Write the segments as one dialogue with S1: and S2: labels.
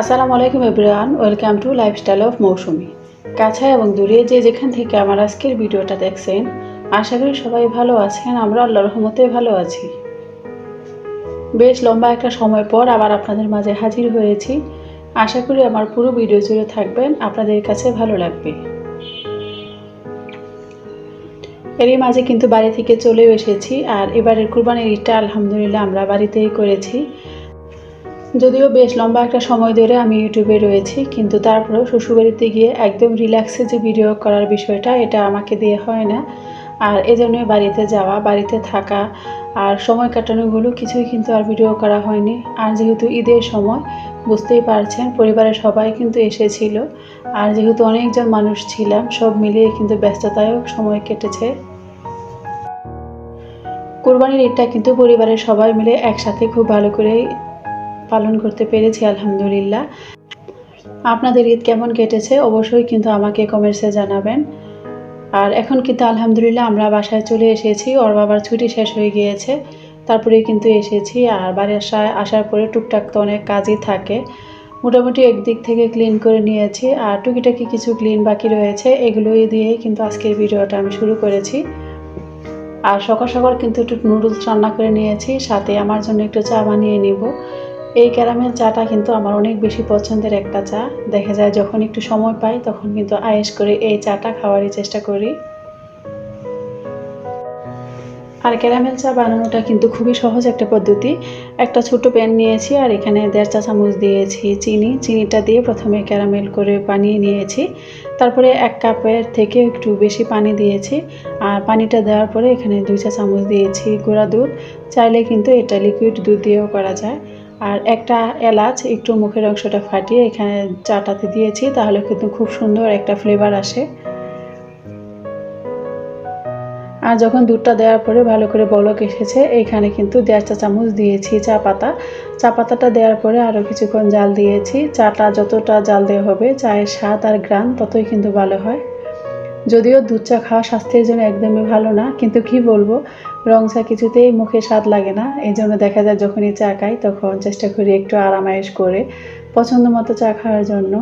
S1: আসসালামু আলাইকুম everyone, welcome to lifestyle of Mousumi. কাছে এবং দূরে যে যেখান থেকে আমার আজকের ভিডিওটা দেখছেন, আশা করি সবাই ভালো আছেন, আমরা আল্লাহ রহমতে ভালো আছি। বেশ লম্বা একটা সময় পর আবার আপনাদের মাঝে হাজির হয়েছি। আশা করি আমার পুরো ভিডিও জুড়ে থাকবেন, আপনাদের কাছে ভালো লাগবে। এরই মাঝে কিন্তু বাড়ি থেকে চলেও এসেছি, আর এবারের কুরবানির ঈদটা আলহামদুলিল্লাহ আমরা বাড়িতেই করেছি। যদিও বেশ লম্বা একটা সময় ধরে আমি ইউটিউবে রয়েছি, কিন্তু তারপরেও শ্বশুরবাড়িতে গিয়ে একদম রিল্যাক্সে যে ভিডিও করার বিষয়টা, এটা আমাকে দিয়ে হয় না। আর এজন্যই বাড়িতে যাওয়া, বাড়িতে থাকা আর সময় কাটানোগুলো কিছুই কিন্তু আর ভিডিও করা হয়নি। আর যেহেতু ঈদের সময়, বুঝতেই পারছেন, পরিবারের সবাই কিন্তু এসেছিল। আর যেহেতু অনেকজন মানুষ ছিলাম, সব মিলিয়ে কিন্তু ব্যস্ততায়ক সময় কেটেছে। কোরবানির ঈদটা কিন্তু পরিবারের সবাই মিলে একসাথে খুব ভালো করেই পালন করতে পেরেছি, আলহামদুলিল্লাহ। আপনাদের ঈদ কেমন কেটেছে? অবশ্যই কিন্তু আমাকে কমেন্টসে জানাবেন। আর এখন কিন্তু আলহামদুলিল্লাহ আমরা বাসায় চলে এসেছি, ওর বাবার ছুটি শেষ হয়ে গিয়েছে। তারপরে কিন্তু এসেছি, আর বাড়ি আসায় আসার পরে টুকটাক তো অনেক কাজই থাকে। মোটামুটি একদিক থেকে ক্লিন করে নিয়েছি, আর টুকিটাকি কিছু ক্লিন বাকি রয়েছে, এগুলোই দিয়েই কিন্তু আজকের ভিডিওটা আমি শুরু করেছি। আর সকাল সকাল কিন্তু একটু নুডলস রান্না করে নিয়েছি, সাথে আমার জন্য একটু চা বানিয়ে নিব। এই ক্যারামেল চাটা কিন্তু আমার অনেক বেশি পছন্দের একটা চা। দেখা যায় যখন একটু সময় পাই, তখন কিন্তু আয়েস করে এই চাটা খাওয়ারই চেষ্টা করি। আর ক্যারামেল চা বানানোটা কিন্তু খুবই সহজ একটা পদ্ধতি। একটা ছোট প্যান নিয়েছি আর এখানে দেড় চা চামচ দিয়েছি চিনি। চিনিটা দিয়ে প্রথমে ক্যারামেল করে বানিয়ে নিয়েছি। তারপরে এক কাপের থেকে একটু বেশি পানি দিয়েছি। আর পানিটা দেওয়ার পরে এখানে দুই চা চামচ দিয়েছি গুঁড়া দুধ। চাইলে কিন্তু এটা লিকুইড দুধ দিয়েও করা যায়। আর একটা এলাচ, একটু মুখের অংশটা ফাটিয়ে এখানে চাটাতে দিয়েছি, তাহলে কিন্তু খুব সুন্দর একটা ফ্লেভার আসে। আর যখন দুধটা দেওয়ার পরে ভালো করে বলক এসেছে এইখানে কিন্তু দেড় চা চামচ দিয়েছি চা পাতা। চা পাতাটা দেওয়ার পরে আরও কিছুক্ষণ জাল দিয়েছি। চাটা যতটা জাল দেওয়া হবে, চায়ের স্বাদ আর গ্রান ততই কিন্তু ভালো হয়। যদিও দুধ চা খাওয়া স্বাস্থ্যের জন্য একদমই ভালো না, কিন্তু কি বলব? রং চা কিছুতেই মুখে স্বাদ লাগে না। এই জন্য দেখা যায় যখনই চা খাই, তখন চেষ্টা করি একটু আরামায়েশ করে পছন্দ মতো চা খাওয়ার জন্য।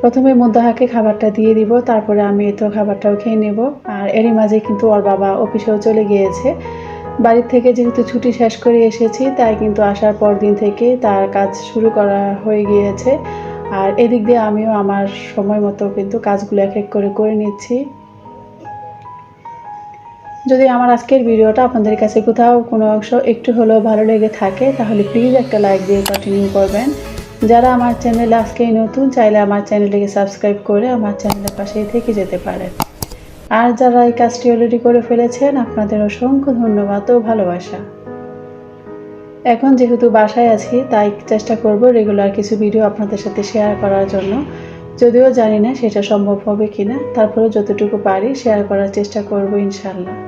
S1: প্রথমে মুদ্দাহাকে খাবারটা দিয়ে দিব, তারপরে আমি তো খাবারটাও খেয়ে নেব। আর এরই মাঝে কিন্তু ওর বাবা অফিসেও চলে গিয়েছে। বাড়ির থেকে যেহেতু ছুটি শেষ করে এসেছি, তাই কিন্তু আসার পর দিন থেকে তার কাজ শুরু করা হয়ে গিয়েছে। আর এদিক দিয়ে আমিও আমার সময় মতো কিন্তু কাজগুলো এক এক করে করে নিচ্ছি। যদি আমার আজকের ভিডিওটা আপনাদের কাছে কোথাও কোনো অংশ একটু হলেও ভালো লেগে থাকে, তাহলে প্লিজ একটা লাইক দিয়ে কন্টিনিউ করবেন। যারা আমার চ্যানেলে আজকেই নতুন, চাইলে আমার চ্যানেলটিকে সাবস্ক্রাইব করে আমার চ্যানেলের পাশেই থেকে যেতে পারেন। আর যারা এই কাজটি অলরেডি করে ফেলেছেন, আপনাদের অসংখ্য ধন্যবাদ ও ভালোবাসা। এখন যেহেতু বাসায় আছি, তাই চেষ্টা করব রেগুলার কিছু ভিডিও আপনাদের সাথে শেয়ার করার জন্য। যদিও জানি না সেটা সম্ভব হবে কিনা, তারপরেও যতটুকু পারি শেয়ার করার চেষ্টা করব ইনশাল্লাহ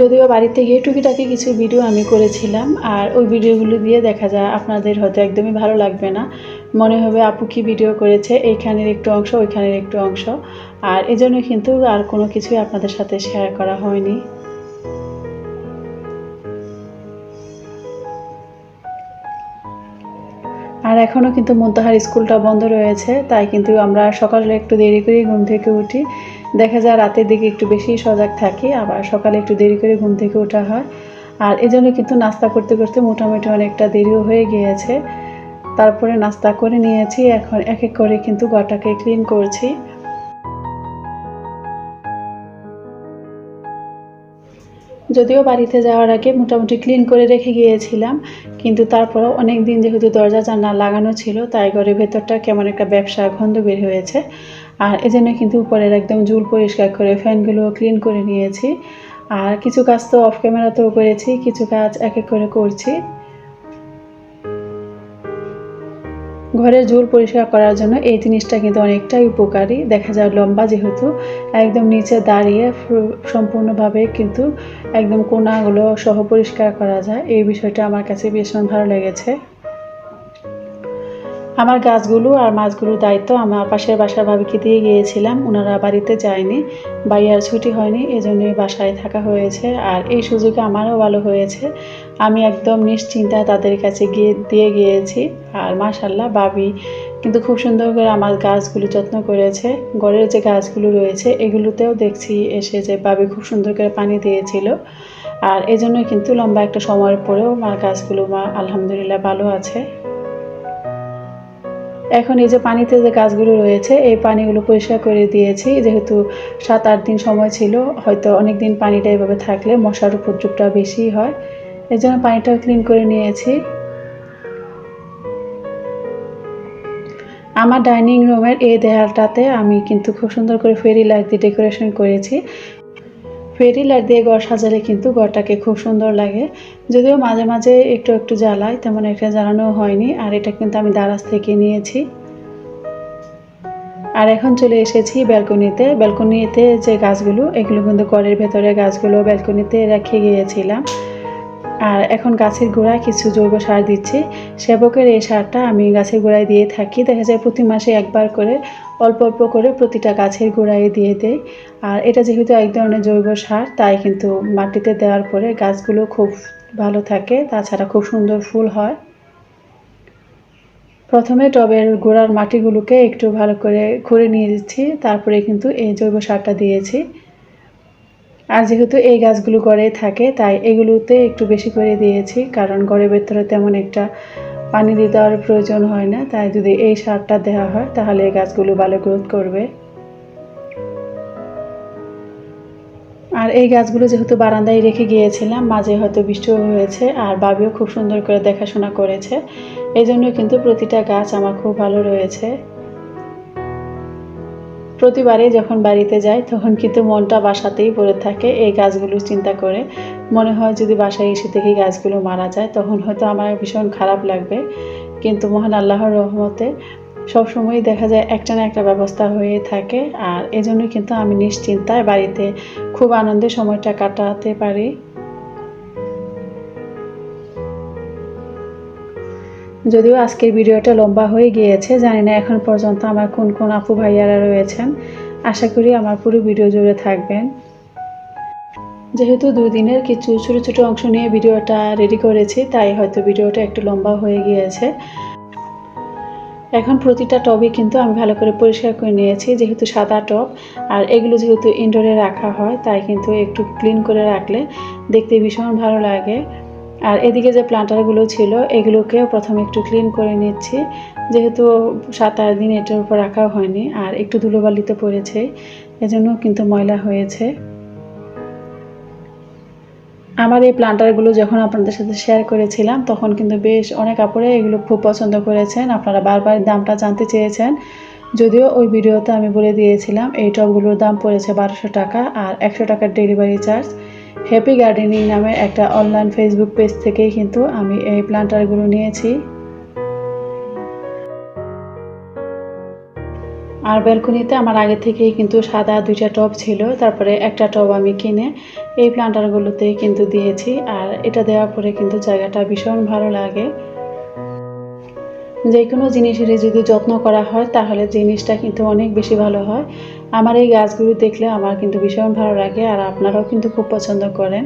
S1: যদিও বাড়িতে গিয়ে টুকিটাকি কিছু ভিডিও আমি করেছিলাম, আর ওই ভিডিওগুলো দিয়ে দেখা যায় আপনাদের হয়তো একদমই ভালো লাগবে না। মনে হবে আপু কি ভিডিও করেছে, এইখানের একটু অংশ, ওইখানের একটু অংশ। আর এজন্য কিন্তু আর কোনো কিছুই আপনাদের সাথে শেয়ার করা হয়নি। আর এখনও কিন্তু মুদ্দাহার স্কুলটা বন্ধ রয়েছে, তাই কিন্তু আমরা সকালে একটু দেরি করে ঘুম থেকে উঠি। দেখা যায় রাতের দিকে একটু বেশি সজাগ থাকি, আবার সকালে একটু দেরি করে ঘুম থেকে ওঠা হয়। আর এজন্য কিন্তু নাস্তা করতে করতে মোটামুটি অনেকটা দেরিও হয়ে গিয়েছে। তারপরে নাস্তা করে নিয়েছি, এখন এক এক করে কিন্তু ঘরটাকে ক্লিন করছি। যদিও বাড়িতে যাওয়ার আগে মোটামুটি ক্লিন করে রেখে গিয়েছিলাম, কিন্তু তারপরেও অনেক দিন যেহেতু দরজা জানলা লাগানো ছিল, তাই ঘরের ভেতরটা কেমন একটা ব্যবসা গন্ধ বের হয়েছে। আর এজন্য কিন্তু উপরের একদম জুল পরিষ্কার করে ফ্যানগুলো ক্লিন করে নিয়েছি। আর কিছু কাজ তো অফ ক্যামেরাতেও করেছি, কিছু কাজ এক এক করে করছি। ঘরের ঝুল পরিষ্কার করার জন্য এই জিনিসটা কিন্তু অনেকটাই উপকারী। দেখা যায় লম্বা যেহেতু, একদম নিচে দাঁড়িয়ে সম্পূর্ণভাবে কিন্তু একদম কোনাগুলো সহ পরিষ্কার করা যায়। এই বিষয়টা আমার কাছে ভীষণ ভালো লেগেছে। আমার গাছগুলো আর মাছগুলোর দায়িত্ব আমার পাশের বাসার ভাবিকে দিয়ে গিয়েছিলাম। ওনারা বাড়িতে যায়নি বাইয়ার ছুটি হয়নি, এজন্যই বাসায় থাকা হয়েছে আর এই সুযোগে আমারও ভালো হয়েছে। আমি একদম নিশ্চিন্তায় তাদের কাছে গিয়ে দিয়ে গিয়েছি আর মাশাল্লাহ বাবি কিন্তু খুব সুন্দর করে আমার গাছগুলো যত্ন করেছে। ঘরের যে গাছগুলো রয়েছে এগুলোতেও দেখছি এসে যে বাবি খুব সুন্দর করে পানি দিয়েছিল আর এজন্যই কিন্তু লম্বা একটা সময়ের পরেও মার গাছগুলো মা আলহামদুলিল্লাহ ভালো আছে। এখন এই যে পানিতে যে গাছগুলো রয়েছে, এই পানিগুলো পরিষ্কার করে দিয়েছি। যেহেতু সাত, আট দিন সময় ছিল, হয়তো অনেক দিন পানিটা এভাবে থাকলে মশার উপদ্রবটা বেশি হয়। এই জন্য পানিটাও ক্লিন করে নিয়েছি। আমার ডাইনিং রুমের এই দেয়ালটাতে আমি কিন্তু খুব সুন্দর করে ফেরি লাইট দিয়ে ডেকোরেশন করেছি। ফেরি লাইট দিয়ে ঘর সাজালে কিন্তু ঘরটাকে খুব সুন্দর লাগে। যদিও মাঝে মাঝে একটু একটু জ্বালাই, তেমন একটা জ্বালানো হয়নি, আর এটা কিন্তু আমি দারাজ থেকে নিয়েছি। আর এখন চলে এসেছি ব্যালকনিতে। ব্যালকনিতে যে গাছগুলো, এগুলো কিন্তু ঘরের ভেতরে গাছগুলো ব্যালকনিতে রেখে গিয়েছিলাম। আর এখন গাছের গোড়ায় কিছু জৈব সার দিচ্ছি। সেবকের এই সারটা আমি গাছের গোড়ায় দিয়ে থাকি। দেখা যায় প্রতি মাসে একবার করে, অল্প অল্প করে প্রতিটা গাছের গোড়ায় দিয়ে দেয় আর এটা যেহেতু এক ধরনের জৈব সার, তাই কিন্তু মাটিতে দেওয়ার পরে গাছগুলো খুব ভালো থাকে। তাছাড়া খুব সুন্দর ফুল হয়। প্রথমে টবের গোড়ার মাটিগুলোকে একটু ভালো করে খুঁড়ে নিয়ে দিচ্ছি তারপরে কিন্তু এই জৈব সারটা দিয়েছি। আর যেহেতু এই গাছগুলো গড়ে থাকে, তাই এগুলোতে একটু বেশি করে দিয়েছি, কারণ গড়ের ভেতরে তেমন একটা পানি দিয়ে দেওয়ার প্রয়োজন হয় না। তাই যদি এই সারটা দেওয়া হয়, তাহলে এই গাছগুলো ভালো গ্রোথ করবে। আর এই গাছগুলো যেহেতু বারান্দায় রেখে গিয়েছিলাম, মাঝে হয়তো বৃষ্টিও হয়েছে, আর বাবিও খুব সুন্দর করে দেখাশোনা করেছে। এই জন্য কিন্তু প্রতিটা গাছ আমার খুব ভালো রয়েছে। প্রতিবারে যখন বাড়িতে যাই, তখন কিন্তু মনটা বাসাতেই পড়ে থাকে এই গাছগুলো চিন্তা করে। মনে হয় যদি বাসায় এসে থেকে গাছগুলো মারা যায়, তখন হয়তো আমার ভীষণ খারাপ লাগবে। কিন্তু মহান আল্লাহর রহমতে সবসময়ই দেখা যায় একটা না একটা ব্যবস্থা হয়ে থাকে। আর এজন্য কিন্তু আমি নিশ্চিন্তায় বাড়িতে খুব আনন্দে সময়টা কাটাতে পারি। যদিও আজকের ভিডিওটা লম্বা হয়ে গিয়েছে, জানি না এখন পর্যন্ত আমার কোন কোন আপু ভাইয়ারা রয়েছেন। আশা করি আমার পুরো ভিডিও জুড়ে থাকবেন। যেহেতু দুই দিনের কিছু ছোটো ছোটো অংশ নিয়ে ভিডিওটা রেডি করেছি, তাই হয়তো ভিডিওটা একটু লম্বা হয়ে গিয়েছে। এখন প্রতিটা টবই কিন্তু আমি ভালো করে পরিষ্কার করে নিয়েছি, যেহেতু সাদা টব, আর এগুলো যেহেতু ইনডোরে রাখা হয়, তাই কিন্তু একটু ক্লিন করে রাখলে দেখতে ভীষণ ভালো লাগে। আর এদিকে যে প্লান্টারগুলো ছিল, এগুলোকেও প্রথমে একটু ক্লিন করে নিচ্ছি। যেহেতু সাত আট দিন এটার উপর রাখা হয়নি, আর একটু ধুলোবালিতে পড়েছে, এজন্য কিন্তু ময়লা হয়েছে। আমার এই প্লান্টারগুলো যখন আপনাদের সাথে শেয়ার করেছিলাম, তখন কিন্তু বেশ অনেক কাপড়ে এগুলো খুব পছন্দ করেছেন। আপনারা বারবার দামটা জানতে চেয়েছেন। যদিও ওই ভিডিওতে আমি বলে দিয়েছিলাম, এই টবগুলোর দাম পড়েছে বারোশো টাকা আর একশো টাকার ডেলিভারি চার্জ হ্যাপি গার্ডেনিং নামে একটা অনলাইন ফেসবুক পেজ থেকেই কিন্তু আমি এই প্লান্টারগুলো নিয়েছি। আর ব্যালকনিতে আমার আগে থেকেই কিন্তু সাদা দুইটা টব ছিল, তারপরে একটা টব আমি কিনে এই প্লান্টারগুলোতেই কিন্তু দিয়েছি। আর এটা দেওয়ার পরে কিন্তু জায়গাটা ভীষণ ভালো লাগে। যে কোনো জিনিসের যদি যত্ন করা হয়, তাহলে জিনিসটা কিন্তু অনেক বেশি ভালো হয়। আমার এই গাছগুলো দেখলে আমার কিন্তু ভীষণ ভালো লাগে আর আপনারাও কিন্তু খুব পছন্দ করেন।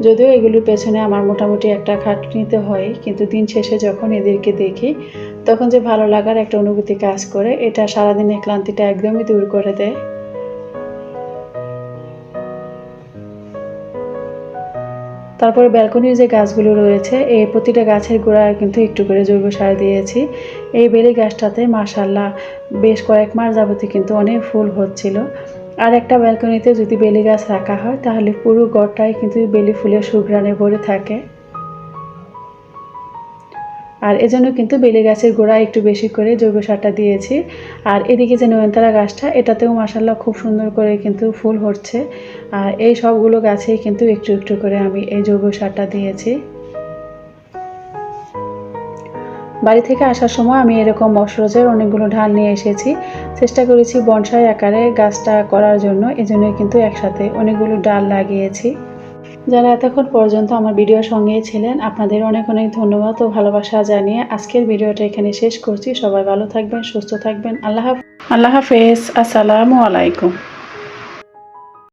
S1: যদিও এগুলির পেছনে আমার মোটামুটি একটা খাটনিতে হয়, কিন্তু দিন শেষে যখন এদেরকে দেখি, তখন যে ভালো লাগার একটা অনুভূতি কাজ করে, এটা সারাদিনের ক্লান্তিটা একদমই দূর করে দেয়। তারপরে ব্যালকনির যে গাছগুলো রয়েছে এই প্রতিটা গাছের গোড়ায় কিন্তু একটু করে জৈব সার দিয়েছি। এই বেলি গাছটাতে মাসাল্লাহ বেশ কয়েক মাস যাবতীয় কিন্তু অনেক ফুল হচ্ছিল। আর একটা ব্যালকনিতে যদি বেলি গাছ রাখা হয়, তাহলে পুরো গড়টাই কিন্তু বেলি ফুলের সুঘ্রাণে ভরে থাকে। আর এজন্য কিন্তু বেলে গাছের গোড়া একটু বেশি করে জৈব সারটা দিয়েছি। আর এদিকে যে নয়নতারা গাছটা, এটাতেও মাসাল্লাহ খুব সুন্দর করে কিন্তু ফুল হচ্ছে। আর এই সবগুলো গাছেই কিন্তু একটু একটু করে আমি এই জৈব সারটা দিয়েছি। বাড়ি থেকে আসার সময় আমি এরকম মশরোজের অনেকগুলো ঢাল নিয়ে এসেছি। চেষ্টা করেছি বনসাই আকারে গাছটা করার জন্য, এজন্যই কিন্তু একসাথে অনেকগুলো ডাল লাগিয়েছি। যারা এতক্ষণ পর্যন্ত আমার ভিডিওর সঙ্গেই ছিলেন, আপনাদের অনেক অনেক ধন্যবাদ ও ভালোবাসা জানিয়ে আজকের ভিডিওটা এখানে শেষ করছি। সবাই ভালো থাকবেন, সুস্থ থাকবেন। আল্লাহ আল্লাহ হাফেজ। আসসালামু আলাইকুম।